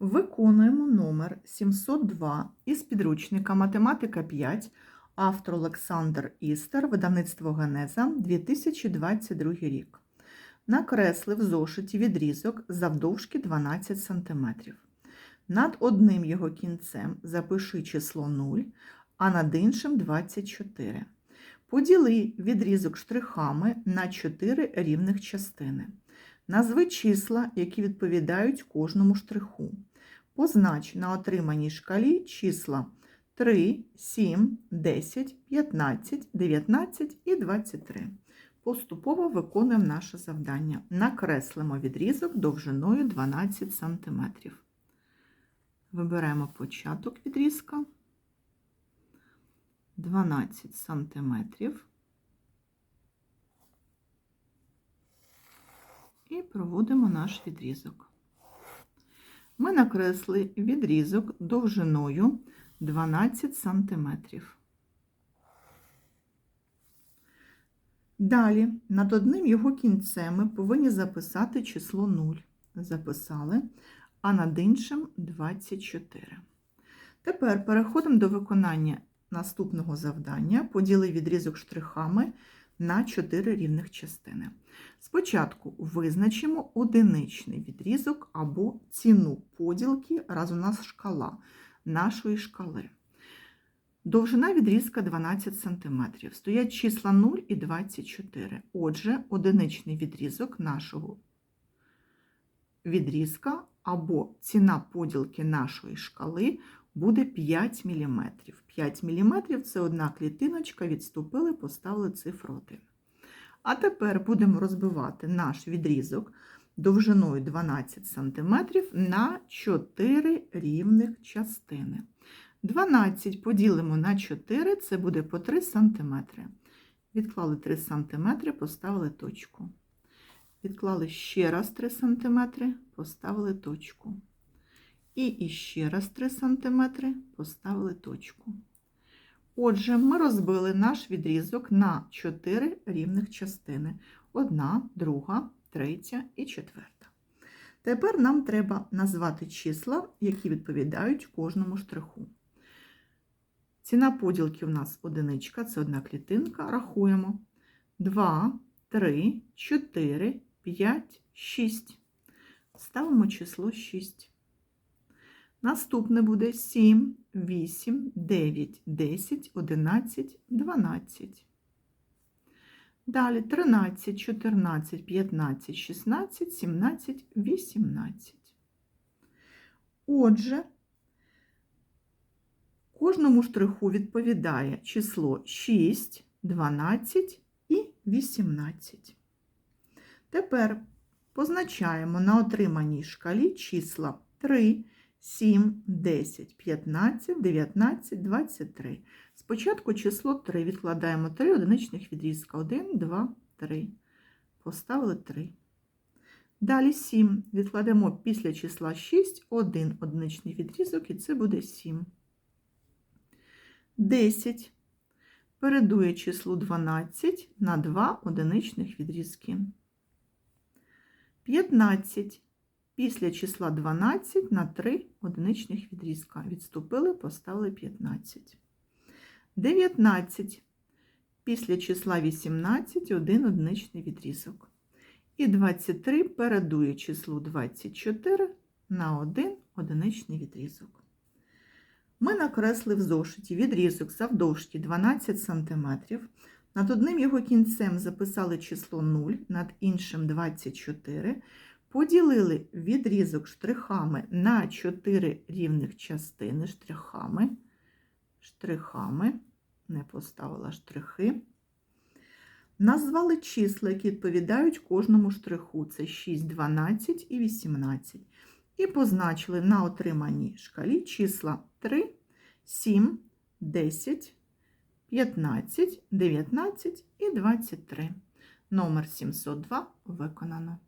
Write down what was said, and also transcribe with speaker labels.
Speaker 1: Виконуємо номер 702 із підручника Математика 5, автор Олександр Істер, видавництво Генеза, 2022 рік. Накресли в зошиті відрізок завдовжки 12 см. Над одним його кінцем запиши число 0, а над іншим 24. Поділи відрізок штрихами на 4 рівних частини. Назви числа, які відповідають кожному штриху. Познач на отриманій шкалі числа 3, 7, 10, 15, 19 і 23. Поступово виконуємо наше завдання. Накреслимо відрізок довжиною 12 см. Вибираємо початок відрізка 12 см. І проводимо наш відрізок. Ми накресли відрізок довжиною 12 см. Далі, над одним його кінцем ми повинні записати число 0. Записали, а над іншим 24. Тепер переходимо до виконання наступного завдання. Поділи відрізок штрихами на 4 рівних частини. Спочатку визначимо одиничний відрізок або ціну поділки, раз у нас шкала нашої шкали. Довжина відрізка 12 см. Стоять числа 0 і 24. Отже, одиничний відрізок нашого відрізка або ціна поділки нашої шкали буде 5 мм. 5 мм це одна клітиночка, відступили, поставили цифру 1. А тепер будемо розбивати наш відрізок довжиною 12 см на 4 рівних частини. 12 поділимо на 4, це буде по 3 см. Відклали 3 см, поставили точку. Відклали ще раз 3 см, поставили точку. І іще раз 3 см, поставили точку. Отже, ми розбили наш відрізок на 4 рівних частини. Одна, друга, третя і четверта. Тепер нам треба назвати числа, які відповідають кожному штриху. Ціна поділки у нас одиничка, це одна клітинка. Рахуємо. 2, 3, 4, 5, 6. Ставимо число 6. Наступне буде 7, 8, 9, 10, 11, 12. Далі 13, 14, 15, 16, 17, 18. Отже, кожному штриху відповідає число 6, 12 і 18. Тепер позначаємо на отриманій шкалі числа 3, 7, 10, 15, 19, 23. Спочатку число 3 відкладаємо 3 одиничних відрізка. 1, 2, 3. Поставили 3. Далі 7 відкладемо після числа 6, 1 одиничний відрізок, і це буде 7. 10 передує числу 12 на 2 одиничних відрізки. 15 після числа 12 на 3 одиничних відрізка. Відступили, поставили 15. 19 після числа 18 один одиничний відрізок. І 23 передує числу 24 на 1 одиничний відрізок. Ми накресли в зошиті відрізок завдовжки 12 см. Над одним його кінцем записали число 0, над іншим 24 Поділили відрізок штрихами на 4 рівних частини штрихами, штрихами, не поставила штрихи. Назвали числа, які відповідають кожному штриху. Це 6, 12 і 18. І позначили на отриманій шкалі числа 3, 7, 10, 15, 19 і 23. Номер 702 виконано.